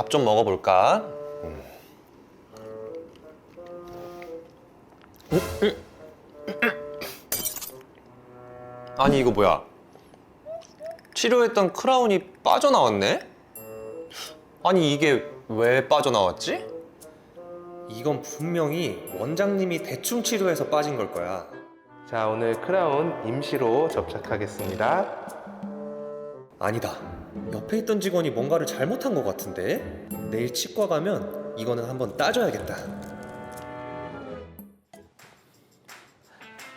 밥 좀 먹어볼까? 아니 이거 뭐야? 치료했던 크라운이 빠져나왔네? 아니 이게 왜 빠져나왔지? 이건 분명히 원장님이 대충 치료해서 빠진 걸 거야. 자, 오늘 크라운 임시로 접착하겠습니다. 아니다. 옆에 있던 직원이 뭔가를 잘못한 것 같은데? 내일 치과 가면 이거는 한번 따져야겠다.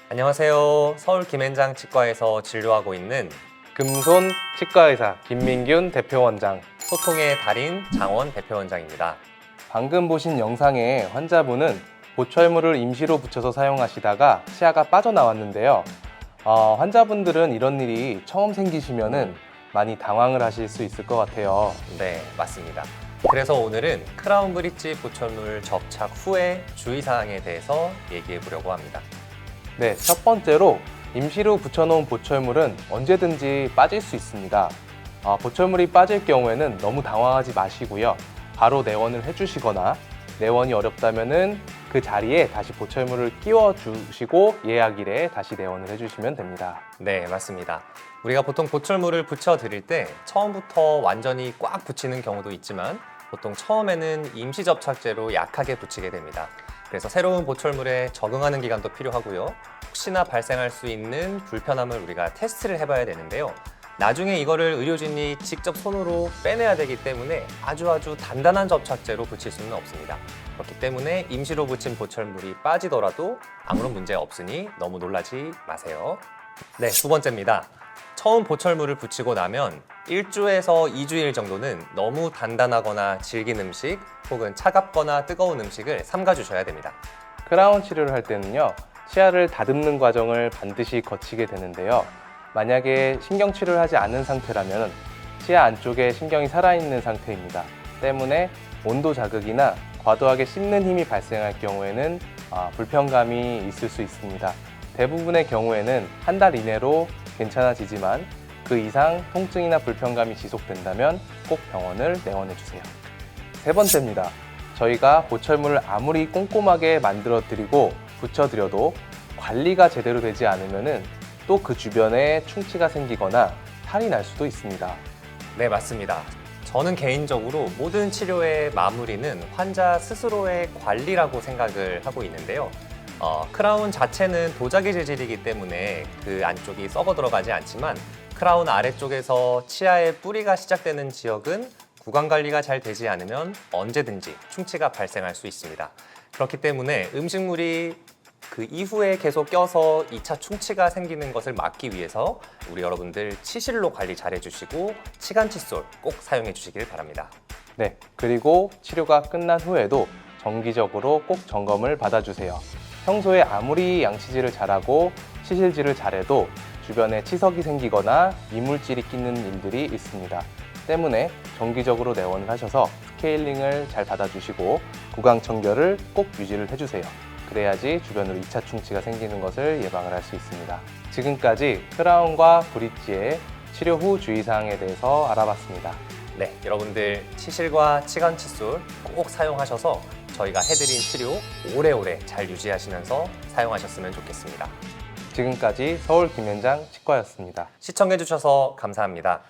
안녕하세요. 서울 김앤장 치과에서 진료하고 있는 금손 치과의사 김민균 대표원장. 소통의 달인 장원 대표원장입니다. 방금 보신 영상의 환자분은 보철물을 임시로 붙여서 사용하시다가 치아가 빠져나왔는데요. 어, 환자분들은 이런 일이 처음 생기시면은 많이 당황을 하실 수 있을 것 같아요. 네, 맞습니다. 그래서 오늘은 크라운 브릿지 보철물 접착 후의 주의사항에 대해서 얘기해 보려고 합니다. 네, 첫 번째로 임시로 붙여놓은 보철물은 언제든지 빠질 수 있습니다. 아, 보철물이 빠질 경우에는 너무 당황하지 마시고요. 바로 내원을 해주시거나 내원이 어렵다면은 그 자리에 다시 보철물을 끼워 주시고 예약일에 다시 내원을 해주시면 됩니다. 네, 맞습니다. 우리가 보통 보철물을 붙여 드릴 때 처음부터 완전히 꽉 붙이는 경우도 있지만 보통 처음에는 임시 접착제로 약하게 붙이게 됩니다. 그래서 새로운 보철물에 적응하는 기간도 필요하고요. 혹시나 발생할 수 있는 불편함을 우리가 테스트를 해봐야 되는데요. 나중에 이거를 의료진이 직접 손으로 빼내야 되기 때문에 아주 아주 단단한 접착제로 붙일 수는 없습니다. 그렇기 때문에 임시로 붙인 보철물이 빠지더라도 아무런 문제 없으니 너무 놀라지 마세요. 네, 두 번째입니다. 처음 보철물을 붙이고 나면 1주에서 2주일 정도는 너무 단단하거나 질긴 음식 혹은 차갑거나 뜨거운 음식을 삼가 주셔야 됩니다. 크라운 치료를 할 때는요, 치아를 다듬는 과정을 반드시 거치게 되는데요. 만약에 신경 치료를 하지 않은 상태라면 치아 안쪽에 신경이 살아있는 상태입니다. 때문에 온도 자극이나 과도하게 씹는 힘이 발생할 경우에는 아, 불편감이 있을 수 있습니다. 대부분의 경우에는 한 달 이내로 괜찮아지지만 그 이상 통증이나 불편감이 지속된다면 꼭 병원을 내원해 주세요. 세 번째입니다. 저희가 보철물을 아무리 꼼꼼하게 만들어 드리고 붙여 드려도 관리가 제대로 되지 않으면은 또 그 주변에 충치가 생기거나 탈이 날 수도 있습니다. 네, 맞습니다. 저는 개인적으로 모든 치료의 마무리는 환자 스스로의 관리라고 생각을 하고 있는데요. 어, 크라운 자체는 도자기 재질이기 때문에 그 안쪽이 썩어 들어가지 않지만 크라운 아래쪽에서 치아의 뿌리가 시작되는 지역은 구강 관리가 잘 되지 않으면 언제든지 충치가 발생할 수 있습니다. 그렇기 때문에 음식물이 그 이후에 계속 껴서 2차 충치가 생기는 것을 막기 위해서 우리 여러분들 치실로 관리 잘 해주시고 치간 칫솔 꼭 사용해 주시길 바랍니다. 네. 그리고 치료가 끝난 후에도 정기적으로 꼭 점검을 받아주세요. 평소에 아무리 양치질을 잘하고 치실질을 잘해도 주변에 치석이 생기거나 이물질이 끼는 일들이 있습니다. 때문에 정기적으로 내원을 하셔서 스케일링을 잘 받아주시고 구강 청결을 꼭 유지를 해주세요. 그래야지 주변으로 2차 충치가 생기는 것을 예방을 할 수 있습니다. 지금까지 크라운과 브릿지의 치료 후 주의사항에 대해서 알아봤습니다. 네, 여러분들 치실과 치간 칫솔 꼭 사용하셔서 저희가 해드린 치료 오래오래 잘 유지하시면서 사용하셨으면 좋겠습니다. 지금까지 서울 김현장 치과였습니다. 시청해 주셔서 감사합니다.